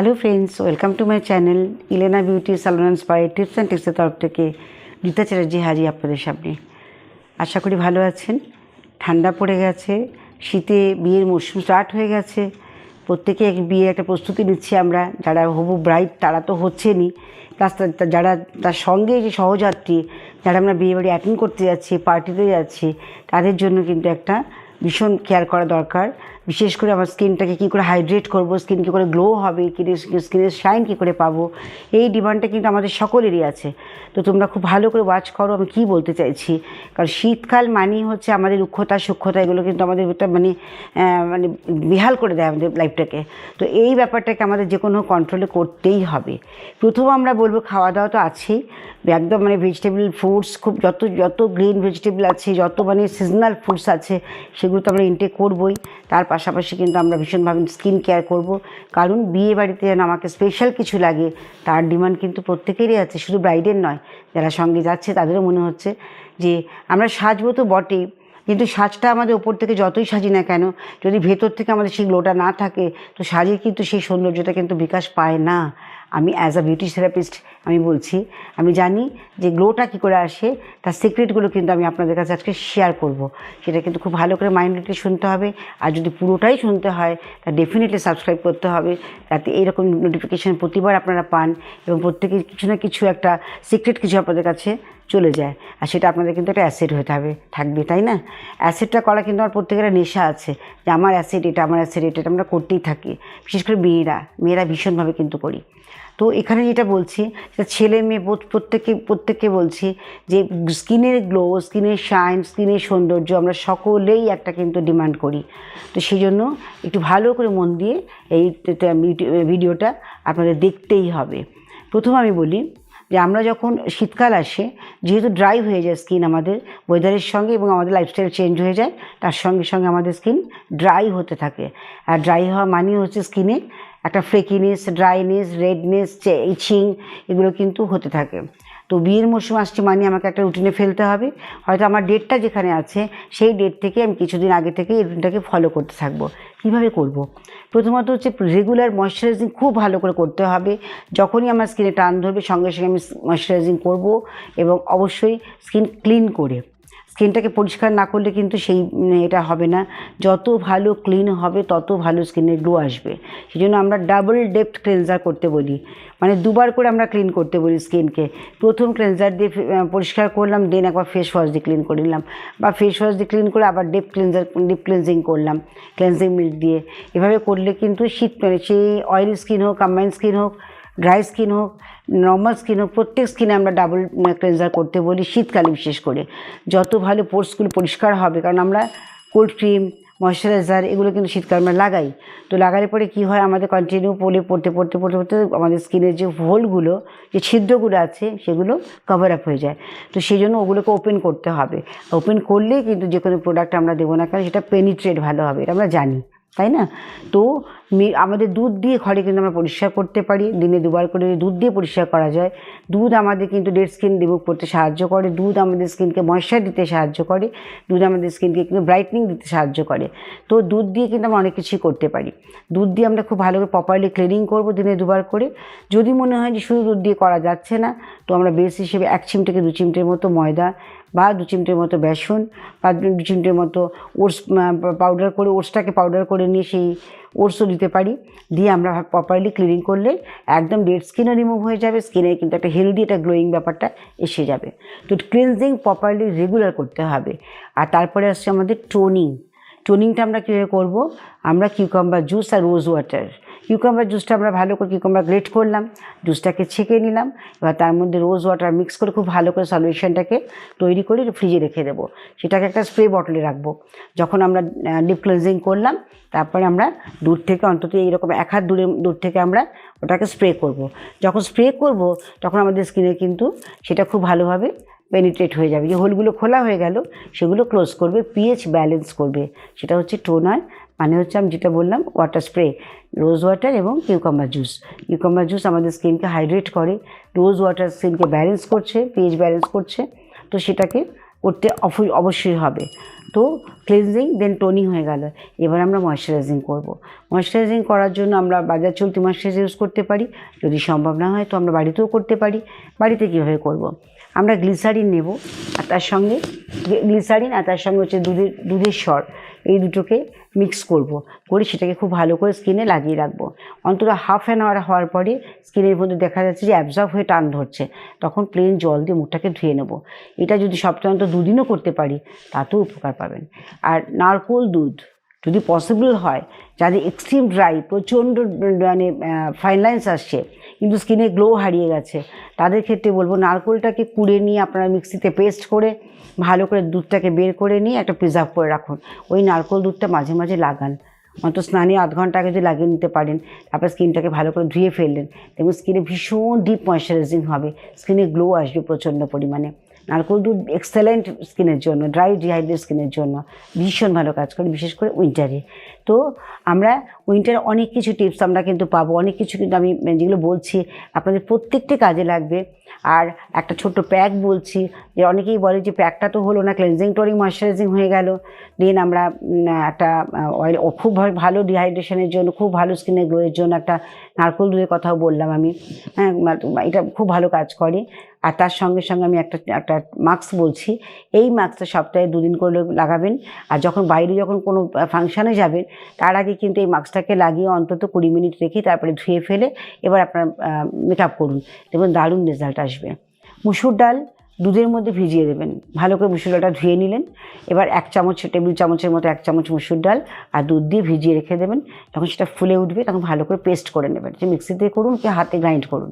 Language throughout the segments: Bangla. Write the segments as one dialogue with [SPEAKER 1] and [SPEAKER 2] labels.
[SPEAKER 1] Hello friends, welcome to my channel Elena beauty salon and spa tips and টিপসের তরফ থেকে গীতা চ্যাটার্জি হাজির আপনাদের সামনে। আশা করি ভালো আছেন। ঠান্ডা পড়ে গেছে, শীতে বিয়ের মরশুম স্টার্ট হয়ে গেছে। প্রত্যেকে এক বিয়ে একটা প্রস্তুতি নিচ্ছি আমরা। যারা হবু ব্রাইড তারা তো হচ্ছেনই। প্লাস যারা তার সঙ্গে যে সহযাত্রী, যারা আমরা বিয়ে বাড়ি অ্যাটেন্ড করতে যাচ্ছি পার্টিতে যাচ্ছি, তাদের জন্য কিন্তু একটা ভীষণ কেয়ার করা দরকার। বিশেষ করে আমার স্কিনটাকে কী করে হাইড্রেট করব স্কিন কী করে গ্লো হবে স্কিনের শাইন কী করে পাবো, এই ডিমান্ডটা কিন্তু আমাদের সকলেরই আছে। তো তোমরা খুব ভালো করে ওয়াচ করো, আমি কী বলতে চাইছি? কারণ শীতকাল মানেই হচ্ছে আমাদের রুক্ষতা সূক্ষ্মতা এগুলো কিন্তু আমাদের মানে মানে বিহাল করে দেয় আমাদের লাইফটাকে তো এই ব্যাপারটাকে আমাদের যে কোনো কন্ট্রোলে করতেই হবে। প্রথম আমরা বলব খাওয়া দাওয়া তো আছেই। একদম মানে ভেজিটেবল ফ্রুটস খুব যত যত গ্রিন ভেজিটেবল আছে, যত মানে সিজনাল ফ্রুটস আছে সেগুলো তো আমরা ইনটেক করবই। তার পাশাপাশি কিন্তু আমরা ভীষণভাবে স্কিন কেয়ার করব। কারণ বিয়ে বাড়িতে যেন আমাকে স্পেশাল কিছু লাগে, তার ডিমান্ড কিন্তু প্রত্যেকেরই আছে, শুধু ব্রাইডের নয়। যারা সঙ্গে যাচ্ছে, তাদেরও মনে হচ্ছে যে, আমরা সাজবো তো বটেই, কিন্তু সাজটা আমাদের ওপর থেকে যতই সাজি না কেন, যদি ভেতর থেকে আমাদের সেই গ্লোটা না থাকে, তো সাজের কিন্তু সেই সৌন্দর্যটা কিন্তু বিকাশ পায় না। আমি অ্যাজ আ বিউটি থেরাপিস্ট আমি বলছি, আমি জানি যে গ্লোটা কী করে আসে, তার সিক্রেটগুলো কিন্তু আমি আপনাদের কাছে আজকে শেয়ার করব। সেটা কিন্তু খুব ভালো করে মাইন্ডলি শুনতে হবে, আর যদি পুরোটাই শুনতে হয়, তা ডেফিনেটলি সাবস্ক্রাইব করতে হবে যাতে এইরকম নোটিফিকেশান প্রতিবার আপনারা পান, এবং প্রত্যেকে কিছু না কিছু একটা সিক্রেট কিছু আপনাদের কাছে চলে যায়। আর সেটা আপনাদের কিন্তু একটা অ্যাসিড হতে হবে, থাকবে, তাই না? অ্যাসিডটা করা কিন্তু আমার প্রত্যেকের নেশা আছে যে আমার অ্যাসিড এটা, আমার অ্যাসিড এটা আমরা করতেই থাকি। বিশেষ করে মেয়েরা মেয়েরা ভীষণভাবে কিন্তু করি। তো এখানে যেটা বলছি, সেটা ছেলে মেয়ে বোধ- প্রত্যেকে, প্রত্যেককে বলছি যে স্কিনের গ্লো স্কিনের শাইন স্কিনের সৌন্দর্য আমরা সকলেই একটা কিন্তু ডিমান্ড করি। তো সেই জন্য একটু ভালো করে মন দিয়ে এই ভিডিওটা আপনাদের দেখতেই হবে। প্রথম আমি বলি যে আমরা যখন শীতকাল আসে, যেহেতু ড্রাই হয়ে যায় স্কিন আমাদের ওয়েদারের সঙ্গে এবং আমাদের লাইফস্টাইল চেঞ্জ হয়ে যায়, তার সঙ্গে সঙ্গে আমাদের স্কিন ড্রাই হতে থাকে। আর ড্রাই হওয়া মানে হচ্ছে স্কিনে একটা ফ্লেকিনেস ড্রাইনেস রেডনেস ইচিং এগুলো কিন্তু হতে থাকে। তো বিয়ের মরশুম আসছে মানে আমাকে একটা রুটিনে ফেলতে হবে। হয়তো আমার ডেটটা যেখানে আছে, সেই ডেট থেকে আমি কিছুদিন আগে থেকে এই রুটিনটাকে ফলো করতে থাকব। কীভাবে করব। প্রথমত হচ্ছে রেগুলার ময়শ্চারাইজিং খুব ভালো করে করতে হবে। যখনই আমার স্কিনে টান ধরবে, সঙ্গে সঙ্গে আমি ময়শ্চারাইজিং করব এবং অবশ্যই স্কিন ক্লিন করে। স্কিনটাকে পরিষ্কার না করলে কিন্তু সেই এটা হবে না। যত ভালো ক্লিন হবে, তত ভালো স্কিনের গ্লো আসবে। সেই জন্য আমরা ডাবল ডেপথ ক্লেনজার করতে বলি। মানে দুবার করে আমরা ক্লিন করতে বলি স্কিনকে। প্রথম ক্লেনজার দিয়ে পরিষ্কার করলাম, দেন একবার ফেস ওয়াশ দিয়ে ক্লিন করে নিলাম। বা ফেস ওয়াশ দিয়ে ক্লিন করে আবার ডেপ ক্লেনজার ডিপ ক্লেনজিং করলাম ক্লেনজিং মিল্ক দিয়ে। এভাবে করলে কিন্তু শীত মানে সেই অয়েলি স্কিন হোক কম্বাইন স্কিন হোক ড্রাই স্কিন হোক নর্মাল স্কিন হোক, প্রত্যেক স্কিনে আমরা ডাবল ক্লেন্সার করতে বলি, শীতকালে বিশেষ করে। যত ভালো পোর্সগুলো পরিষ্কার হবে, কারণ আমরা কোল্ড ক্রিম ময়শ্চারাইজার এগুলো কিন্তু শীতকালে আমরা লাগাই। তো লাগালে পরে কি হয়, আমাদের কন্টিনিউ পরে পড়তে পড়তে পড়তে পড়তে আমাদের স্কিনের যে হোলগুলো যে ছিদ্রগুলো আছে, সেগুলো কভার আপ হয়ে যায়। তো সেই জন্য ওগুলোকে ওপেন করতে হবে। ওপেন করলেই কিন্তু যে কোনো প্রোডাক্ট আমরা দেবো না, কারণ সেটা পেনিট্রেট ভালো হবে, এটা আমরা জানি। তাই না? তো আমাদের দুধ দিয়ে ঘরে কিন্তু আমরা পরিষ্কার করতে পারি, দিনে দুবার করে দুধ দিয়ে পরিষ্কার করা যায়। দুধ আমাদের কিন্তু ডেড স্কিন রিমুভ করতে সাহায্য করে, দুধ আমাদের স্কিনকে ময়শ্চার দিতে সাহায্য করে, দুধ আমাদের স্কিনকে কিন্তু ব্রাইটনিং দিতে সাহায্য করে। তো দুধ দিয়ে কিন্তু আমরা অনেক কিছুই করতে পারি। দুধ দিয়ে আমরা খুব ভালো করে প্রপারলি ক্লিনিং করব দিনে দুবার করে। যদি মনে হয় যে শুধু দুধ দিয়ে করা যাচ্ছে না, তো আমরা বেস হিসেবে এক চিমটেকে দু চিমটের মতো ময়দা বা দু চিমটের মতো বেসন বা দু চিমটের মতো ওটস পাউডার করে, ওটসটাকে পাউডার করে নিয়ে সেই ওটসও দিতে পারি। দিয়ে আমরা প্রপারলি ক্লিনিং করলে একদম ডেড স্কিনও রিমুভ হয়ে যাবে স্কিনে কিন্তু একটা হেলদি একটা গ্লোয়িং ব্যাপারটা এসে যাবে। তো ক্লিনজিং প্রপারলি রেগুলার করতে হবে। আর তারপরে আসছে আমাদের টোনিং টোনিংটা আমরা কীভাবে করব? আমরা কিউকাম্বার জুস আর রোজ ওয়াটার কিউকাম্বার জুসটা আমরা ভালো করে কিউকাম্বার গ্রেট করলাম জুসটাকে ছেঁকে নিলাম, এবার তার মধ্যে রোজ ওয়াটার মিক্স করে খুব ভালো করে সলিউশনটাকে তৈরি করে ফ্রিজে রেখে দেবো। সেটাকে একটা স্প্রে বটলে রাখব। যখন আমরা ডিপ ক্লিনজিং করলাম, তারপরে আমরা দূর থেকে অন্তত এইরকম এক হাত দূরে, দূর থেকে আমরা ওটাকে স্প্রে করব। যখন স্প্রে করব, তখন আমাদের স্কিনে কিন্তু সেটা খুব ভালোভাবে পেনিট্রেট হয়ে যাবে। যে হোলগুলো খোলা হয়ে গেল, সেগুলো ক্লোজ করবে পিএইচ ব্যালেন্স করবে। সেটা হচ্ছে টোনার মানে হচ্ছে আমি যেটা বললাম ওয়াটার স্প্রে রোজ ওয়াটার এবং কিউকাম্বার জুস কিউকাম্বার জুস আমাদের স্কিনকে হাইড্রেট করে রোজ ওয়াটার স্কিনকে ব্যালেন্স করছে পিএইচ ব্যালেন্স করছে, তো সেটাকে করতে অবশ্যই হবে। তো ক্লিনজিং দেন টোনিং হয়ে গেল। এবার আমরা ময়শ্চারাইজিং করব। ময়শ্চারাইজিং করার জন্য আমরা বাজার চলতি ময়শ্চারাইজার ইউজ করতে পারি। যদি সম্ভব না হয় তো আমরা বাড়িতেও করতে পারি। বাড়িতে কীভাবে করব। আমরা গ্লিসারিন নেব, আর তার সঙ্গে গ্লিসারিন আর তার সঙ্গে হচ্ছে দুধের দুধের স্বর এই দুটোকে মিক্স করব। করে সেটাকে খুব ভালো করে স্কিনে লাগিয়ে রাখব। অন্তত হাফ অ্যান আওয়ার হওয়ার পরে স্কিনের মধ্যে দেখা যাচ্ছে যে অ্যাবজর্ব হয়ে টান ধরছে। তখন প্লেন জল দিয়ে মুখটাকে ধুয়ে নেব। এটা যদি সপ্তাহ অন্তত দুদিনও করতে পারি, তাতেও উপকার পাবেন। আর নারকোল দুধ। যদি পসিবল হয় যাদের এক্সট্রিম ড্রাই প্রচণ্ড মানে ফাইন লাইন্স আসছে, কিন্তু স্কিনে গ্লো হারিয়ে গেছে, তাদের ক্ষেত্রে বলব নারকোলটাকে কুড়ে নিয়ে আপনারা মিক্সিতে পেস্ট করে, ভালো করে দুধটাকে বের করে নিয়ে একটা প্রিজার্ভ করে রাখুন। ওই নারকোল দুধটা মাঝে মাঝে লাগান। অন্ত স্নানে আধ ঘণ্টা আগে যদি লাগিয়ে নিতে পারেন, তারপর স্কিনটাকে ভালো করে ধুয়ে ফেললেন দেখুন স্কিনে ভীষণ ডিপ ময়শ্চারাইজিং হবে স্কিনে গ্লো আসবে প্রচণ্ড পরিমাণে। নারকোল দুধ এক্সেলেন্ট স্কিনের জন্য ড্রাই ডিহাইড্রেট স্কিনের জন্য ভীষণ ভালো কাজ করে, বিশেষ করে উইন্টারে তো আমরা উইন্টারে অনেক কিছু টিপস আমরা কিন্তু পাবো। অনেক কিছু কিন্তু আমি যেগুলো বলছি, আপনাদের প্রত্যেকটি কাজে লাগবে। আর একটা ছোট্ট প্যাক বলছি, যে অনেকেই বলে যে প্যাকটা তো হলো না ক্লেনজিং টোনিং ময়শ্চারাইজিং হয়ে গেল। দেন আমরা একটা অয়েল খুব ভালো ডিহাইড্রেশনের জন্য, খুব ভালো স্কিনের গ্লোয়ের জন্য একটা নারকোল দুধের কথাও বললাম আমি। হ্যাঁ এটা খুব ভালো কাজ করে। আর তার সঙ্গে সঙ্গে আমি একটা একটা মাস্ক বলছি। এই মাস্কটা সপ্তাহে দুদিন করে লাগাবেন। আর যখন বাইরে যখন কোনো ফাংশানে যাবেন, তার আগে কিন্তু এই মাস্কটাকে লাগিয়ে অন্তত কুড়ি মিনিট রেখে তারপরে ধুয়ে ফেলে এবার আপনার মেকআপ করুন। দেখবেন দারুণ রেজাল্ট আসবে। মুসুর ডাল দুধের মধ্যে ভিজিয়ে দেবেন। ভালো করে মুসুর ডালটা ধুয়ে নিলেন। এবার এক চামচ, টেবিল চামচের মতো এক চামচ মুসুর ডাল আর দুধ দিয়ে ভিজিয়ে রেখে দেবেন। যখন সেটা ফুলে উঠবে, তখন ভালো করে পেস্ট করে নেবেন। যে মিক্সিতে করুন কি হাতে গ্রাইন্ড করুন।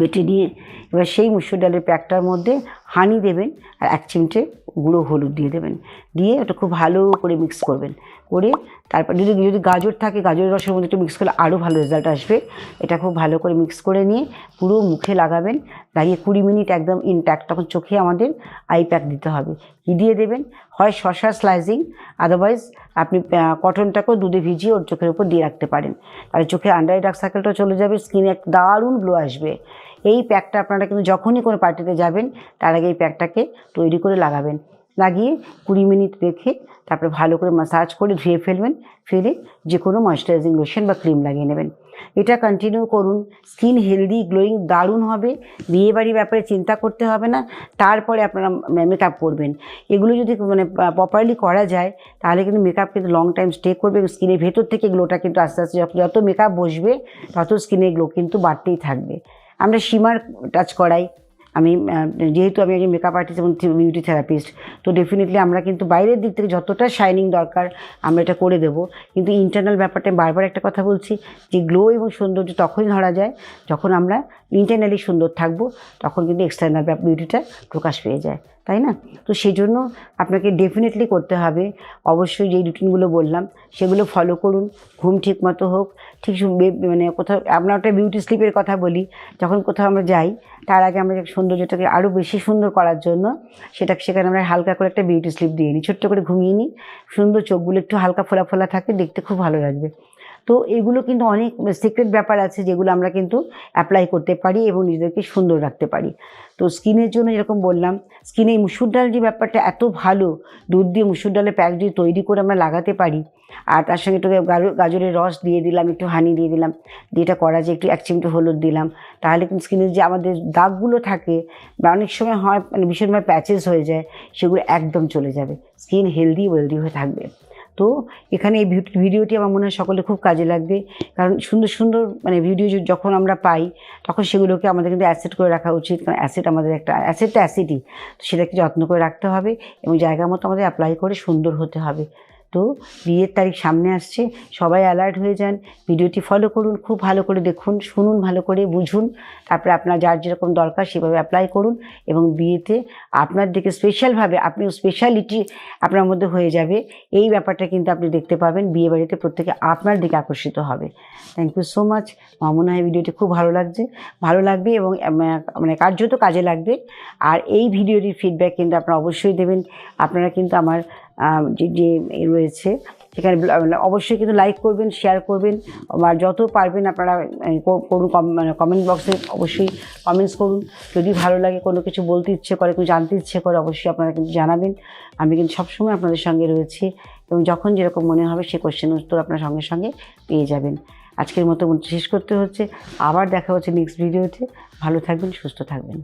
[SPEAKER 1] বেটে নিয়ে এবার সেই মুসুর ডালের প্যাকটার মধ্যে হানি দেবেন আর এক চিমটে গুঁড়ো হলুদ দিয়ে দেবেন। দিয়ে ওটা খুব ভালো করে মিক্স করবেন। করে তারপর যদি যদি গাজর থাকে, গাজরের রসের মধ্যে একটু মিক্স করলে আরও ভালো রেজাল্ট আসবে। এটা খুব ভালো করে মিক্স করে নিয়ে পুরো মুখে লাগাবেন। লাগিয়ে কুড়ি মিনিট একদম ইনট্যাক্ট তখন চোখে আমাদের আই প্যাক দিতে হবে। কী দিয়ে দেবেন? হয় শশা স্লাইজিং আদারওয়াইজ আপনি কটনটাকেও দুধে ভিজিয়ে ওর চোখের উপর দিয়ে রাখতে পারেন। তাহলে চোখে আন্ডার ডার্ক সার্কেলটা চলে যাবে স্কিনে এক দারুণ গ্লো আসবে। এই প্যাকটা আপনারা কিন্তু যখনই কোনো পার্টিতে যাবেন, তার আগে এই প্যাকটাকে তৈরি করে লাগাবেন। লাগিয়ে কুড়ি মিনিট রেখে তারপরে ভালো করে মাসাজ করে ধুয়ে ফেলবেন, ফেলে যে কোনো ময়শ্চারাইজিং লোশন বা ক্রিম লাগিয়ে নেবেন। এটা কন্টিনিউ করুন। স্কিন হেলদি গ্লোয়িং দারুণ হবে। বিয়েবাড়ির ব্যাপারে চিন্তা করতে হবে না। তারপরে আপনারা মেকআপ করবেন এগুলো যদি মানে প্রপারলি করা যায়, তাহলে কিন্তু মেকআপ কিন্তু লং টাইম স্টে করবে স্কিনের ভেতর থেকে গ্লোটা কিন্তু আস্তে আস্তে যত মেকআপ বসবে, তত স্কিনের গ্লো কিন্তু বাড়তেই থাকবে। আমরা সীমার টাচ করাই। আমি যেহেতু আমি একজন মেকআপ আর্টিস্ট এবং বিউটি থেরাপিস্ট তো ডেফিনেটলি আমরা কিন্তু বাইরের দিক থেকে যতটা শাইনিং দরকার আমরা এটা করে দেব। কিন্তু ইন্টারনাল ব্যাপারটা বারবার একটা কথা বলছি, যে গ্লো এবং সৌন্দর্য তখনই ধরা যায় যখন আমরা ইন্টারনালি সুন্দর থাকব, তখন কিন্তু এক্সটার্নাল বিউটিটা প্রকাশ পেয়ে যায়। তাই না? তো সেই জন্য আপনাকে ডেফিনেটলি করতে হবে। অবশ্যই যেই রুটিনগুলো বললাম, সেগুলো ফলো করুন। ঘুম ঠিক মতো হোক। ঠিক মানে কোথাও আমরা একটা বিউটি স্লিপের কথা বলি। যখন কোথাও আমরা যাই, তার আগে আমরা সৌন্দর্যটাকে আরও বেশি সুন্দর করার জন্য সেটা সেখানে আমরা হালকা করে একটা বিউটি স্লিপ দিয়ে নিই। ছোট্ট করে ঘুমিয়ে নিই। সুন্দর চোখগুলো একটু হালকা ফোলা ফোলা থাকে, দেখতে খুব ভালো লাগবে। তো এগুলো কিন্তু অনেক সিক্রেট ব্যাপার আছে যেগুলো আমরা কিন্তু অ্যাপ্লাই করতে পারি এবং নিজেদেরকে সুন্দর রাখতে পারি। তো স্কিনের জন্য যেরকম বললাম স্কিনে মুসুর ডাল যে ব্যাপারটা এত ভালো, দুধ দিয়ে মুসুর ডালের প্যাক যদি তৈরি করে আমরা লাগাতে পারি, আর তার সঙ্গে একটু গাজর- গাজরের রস দিয়ে দিলাম, একটু হানি দিয়ে দিলাম, দিয়ে এটা করা যায়, একটু এক চিমটে হলুদ দিলাম, তাহলে কিন্তু স্কিনের যে আমাদের দাগগুলো থাকে, বা অনেক সময় হয় মানে ভীষণভাবে প্যাচেস হয়ে যায়, সেগুলো একদম চলে যাবে। স্কিন হেলদি ওয়েলদি হয়ে থাকবে। তো এখানে এই ভিডিওটি আমার মনে হয় সকলে খুব কাজে লাগবে। কারণ সুন্দর সুন্দর মানে ভিডিও যখন আমরা পাই, তখন সেগুলোকে আমাদের কিন্তু অ্যাসেট করে রাখা উচিত। কারণ অ্যাসেট আমাদের একটা অ্যাসেটটা অ্যাসিডই তো সেটাকে যত্ন করে রাখতে হবে এবং জায়গা মতো আমাদের অ্যাপ্লাই করে সুন্দর হতে হবে। তো বিয়ের তারিখ সামনে আসছে সবাই অ্যালার্ট হয়ে যান ভিডিওটি ফলো করুন খুব ভালো করে দেখুন শুনুন ভালো করে বুঝুন তারপরে আপনার যার যেরকম দরকার সেভাবে অ্যাপ্লাই করুন এবং বিয়েতে আপনার দিকে স্পেশালভাবে আপনি স্পেশালিটি আপনার মধ্যে হয়ে যাবে এই ব্যাপারটা কিন্তু আপনি দেখতে পাবেন বিয়ে বাড়িতে প্রত্যেকে আপনার দিকে আকর্ষিত হবে। থ্যাংক ইউ সো মাচ আমার মনে হয় ভিডিওটি খুব ভালো লাগছে ভালো লাগবে এবং আম, মানে কার্যত কাজে লাগবে আর এই ভিডিওটির ফিডব্যাক কিন্তু আপনারা অবশ্যই দেবেন আপনারা কিন্তু আমার যে রয়েছে, সেখানে অবশ্যই কিন্তু লাইক করবেন শেয়ার করবেন, আর যত পারবেন আপনারা করুন মানে কমেন্ট বক্সে অবশ্যই কমেন্টস করুন। যদি ভালো লাগে, কোনো কিছু বলতে ইচ্ছে করে, কোনো জানতে ইচ্ছে করে, অবশ্যই আপনারা কিন্তু জানাবেন। আমি কিন্তু সবসময় আপনাদের সঙ্গে রয়েছি এবং যখন যেরকম মনে হবে, সে কোশ্চেন উত্তর আপনার সঙ্গে সঙ্গে পেয়ে যাবেন। আজকের মতো শেষ করতে হচ্ছে। আবার দেখা হচ্ছে নেক্সট ভিডিওতে ভালো থাকবেন, সুস্থ থাকবেন।